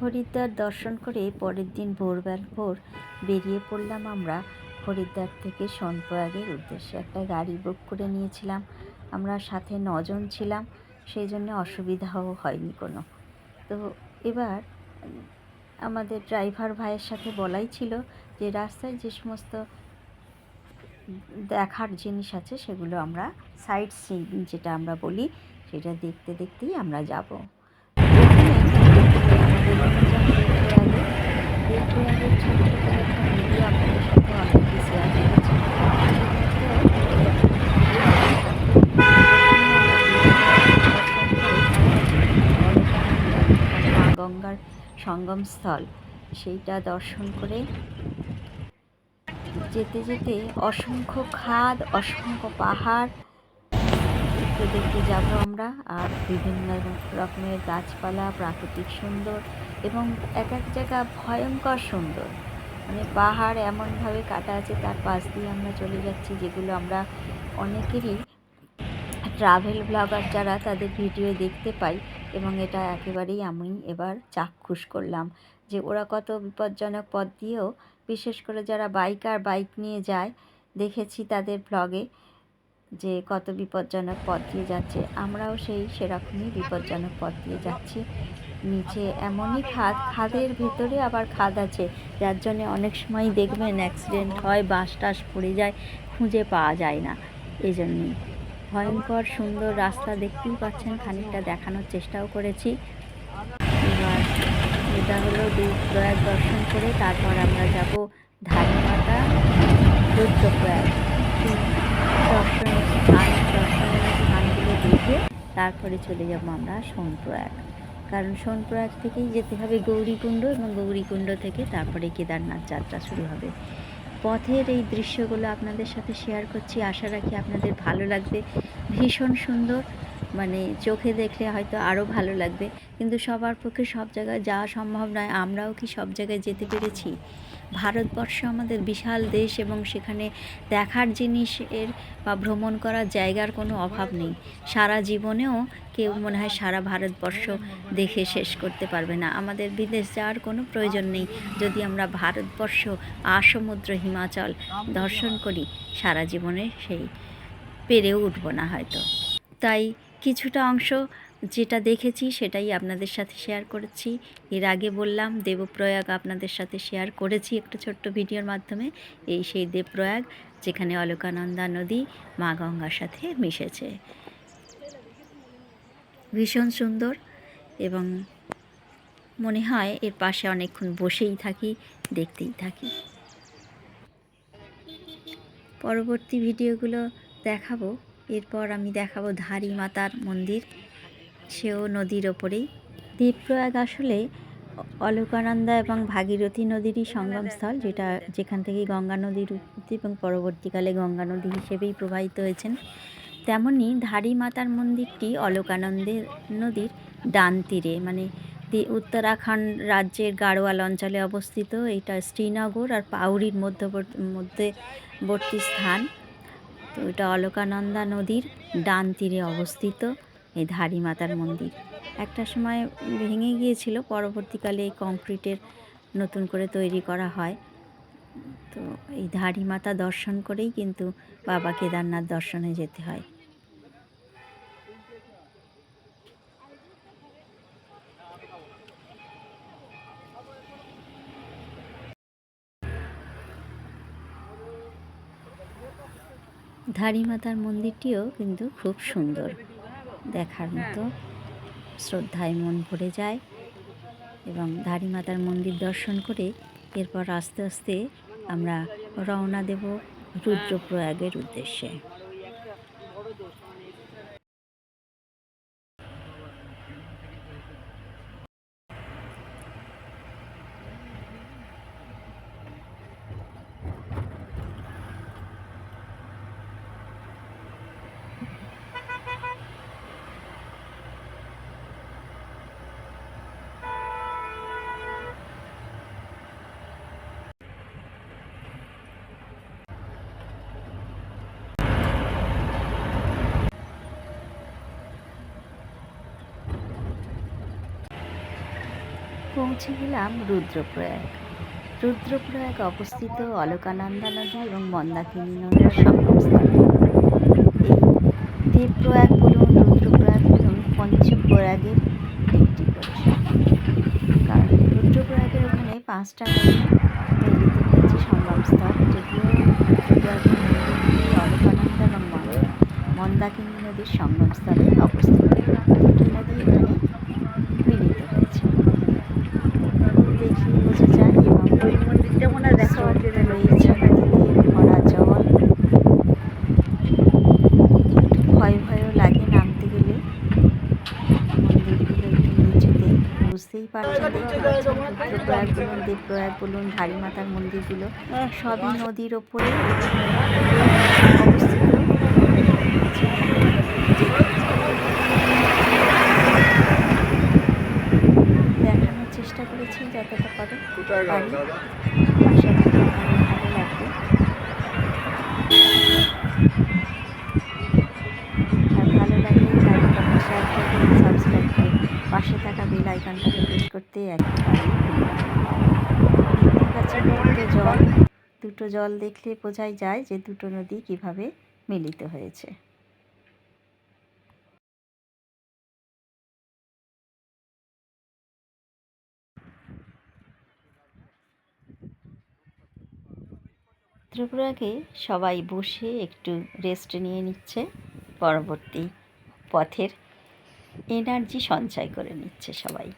হরিদ্বার দর্শন করে পরের দিন ভোরবেল ভোর বেরিয়ে পড়লাম আমরা হরিদ্বার থেকে সোনপ্রয়াগের উদ্দেশ্যে। একটা গাড়ি বুক করে নিয়েছিলাম। আমরা সাথে নজন ছিলাম, সেই জন্য অসুবিধাও হয়নি কোনো। তো এবার আমাদের ড্রাইভার ভাইয়ের সাথে বলাই ছিল যে, রাস্তায় যে সমস্ত দেখার জিনিস আছে, সেগুলো আমরা সাইট সিইং যেটা আমরা বলি, সেটা দেখতে দেখতেই আমরা যাব ভিডিও আপনাদের সাথে অলরেডি শেয়ার করেছি মা গঙ্গার সঙ্গমস্থল সেইটা দর্শন করে যেতে যেতে অসংখ্য খাদ অসংখ্য পাহাড় দেখতে দেখতে যাব আমরা, আর বিভিন্ন রকমের গাছপালা, প্রাকৃতিক সুন্দর এবং এক এক জায়গা ভয়ঙ্কর সুন্দর। মানে পাহাড় এমনভাবে কাটা আছে, তার পাশ দিয়ে আমরা চলে যাচ্ছি, যেগুলো আমরা অনেকেরই ট্রাভেল ব্লগার যারা, তাদের ভিডিও দেখতে পাই এবং এটা একেবারেই আমি এবার চাক্ষুষ করলাম যে ওরা কত বিপজ্জনক পথ দিয়েও, বিশেষ করে যারা বাইকার বাইক নিয়ে যায়, দেখেছি তাদের ব্লগে যে কত বিপজ্জনক পথ দিয়ে যাচ্ছে, আমরাও সেই সেরকমই বিপজ্জনক পথ দিয়ে যাচ্ছি। নিচে এমনই খাদ, খাদের ভেতরে আবার খাদ আছে, যার জন্য অনেক সময় দেখবেন অ্যাক্সিডেন্ট হয় বাস টাস পড়ে যায়, খুঁজে পাওয়া যায় না এই জন্যই ভয়ঙ্কর সুন্দর রাস্তা দেখতেই পাচ্ছেন, খানিকটা দেখানোর চেষ্টাও করেছি। এবার এটা হলো প্রয়াগ দর্শন করে, তারপর আমরা যাব ধারিমাতা রুদ্রপ্রয়াগ এই দর্শনের স্থান দর্শনের স্থানগুলো দেখে তারপরে চলে যাব আমরা সোনপ্রয়াগ। কারণ সোনপ্রয়াগ থেকেই যেতে হবে গৌরীকুণ্ড এবং গৌরীকুণ্ড থেকে তারপরে কেদারনাথ যাত্রা শুরু হবে। পথের এই দৃশ্যগুলো আপনাদের সাথে শেয়ার করছি। আশা রাখি আপনাদের ভালো লাগবে। ভীষণ সুন্দর। মানে চোখে দেখলে হয়তো আরও ভালো লাগবে। কিন্তু সবার পক্ষে সব জায়গায় যাওয়া সম্ভব নয়। আমরাও কি সব জায়গায় যেতে পেরেছি? ভারতবর্ষ আমাদের বিশাল দেশ এবং সেখানে দেখার জিনিসের বা ভ্রমণ করার জায়গার কোনো অভাব নেই। সারা জীবনেও কেউ মনে হয় সারা ভারতবর্ষ দেখে শেষ করতে পারবে না। আমাদের বিদেশ যাওয়ার কোনো প্রয়োজন নেই। যদি আমরা ভারতবর্ষ আসমুদ্র হিমাচল দর্শন করি, সারা জীবনে সেই পেরেও উঠবো না হয়তো। তাই কিছুটা অংশ যেটা দেখেছি সেটাই আপনাদের সাথে শেয়ার করেছি। এর আগে বললাম, দেবপ্রয়াগ আপনাদের সাথে শেয়ার করেছি একটু ছোট্ট ভিডিওর মাধ্যমে। এই সেই দেবপ্রয়াগ, যেখানে অলকানন্দা নদী মা গঙ্গার সাথে মিশেছে। ভীষণ সুন্দর এবং মনে হয় এর পাশে অনেকক্ষণ বসেই থাকি, দেখতেই থাকি। পরবর্তী ভিডিওগুলো দেখাবো। এরপর আমি দেখাবো ধারী মাতার মন্দির। সেও নদীর ওপরেই। দ্বীপপ্রয়াগ আসলে অলকানন্দা এবং ভাগীরথী নদীরই সঙ্গমস্থল, যেটা যেখান থেকে গঙ্গা নদীর উৎপত্তি এবং পরবর্তীকালে গঙ্গা নদী হিসেবেই প্রবাহিত হয়েছেন। তেমনি ধারী মাতার মন্দিরটি অলকানন্দের নদীর ডান তীরে মানে উত্তরাখণ্ড রাজ্যের গাড়োয়াল অঞ্চলে অবস্থিত। এটা শ্রীনগর আর পাউরির মধ্যবর্তী মধ্যবর্তী স্থান। তো এটা অলকানন্দা নদীর ডান তীরে অবস্থিত, এই ধারী মাতার মন্দির। একটা সময় ভেঙে গিয়েছিল, পরবর্তীকালে এই কংক্রিটের নতুন করে তৈরি করা হয়। তো এই ধারী মাতা দর্শন করেই কিন্তু বাবা কেদারনাথ দর্শনে যেতে হয়। ধারী মাতার মন্দিরটিও কিন্তু খুব সুন্দর। দেখার মতো শ্রদ্ধায় মন ভরে যায় এবং ধারী মাতার মন্দির দর্শন করে এরপর আস্তে আস্তে আমরা রওনা দেব রুদ্রপ্রয়াগের উদ্দেশ্যে। পৌঁছে গেলাম রুদ্রপ্রয়াগ। রুদ্রপ্রয়াগ অবস্থিত অলকানন্দা নদী এবং মন্দাকিনী নদীর এই দেবপ্রয়াগ বলুন রুদ্রপ্রয়াগ বলুন পঞ্চপ্রয়াগের একটি কারণ রুদ্রপ্রয়াগের ওখানে পাঁচটা নদী মিলিত হয়েছে সঙ্গমস্থল যেগুলো অলকানন্দা এবং মন্দাকিনী নদীর সঙ্গমস্থলে অবস্থিত। দুটি নদী এখানে মিলিত হয়েছে দেখি বোঝা যায় এবং মন্দিরটা মনে হয় দেখা হচ্ছে স্রোত রয়েছে নদীতে ভরা জল একটু ভয় ভয়ও লাগে নামতে গেলে মন্দিরগুলো একটু নিচুতে বুঝতেই পারছেন বলুন দেবপ্রয়াগ বলুন ধারী মাতার মন্দিরগুলো, সবই নদীর ওপরে দেখানোর চেষ্টা করেছি, যতটা পারে। করতে দুটো জল দুটো জল দেখলে বোঝাই যায় যে দুটো নদী কীভাবে মিলিত হয়েছে। ত্রিপুরাকে সবাই বসে একটু রেস্ট নিয়ে নিচ্ছে, পরবর্তী পথের এনার্জি সঞ্চয় করে নিচ্ছে সবাই।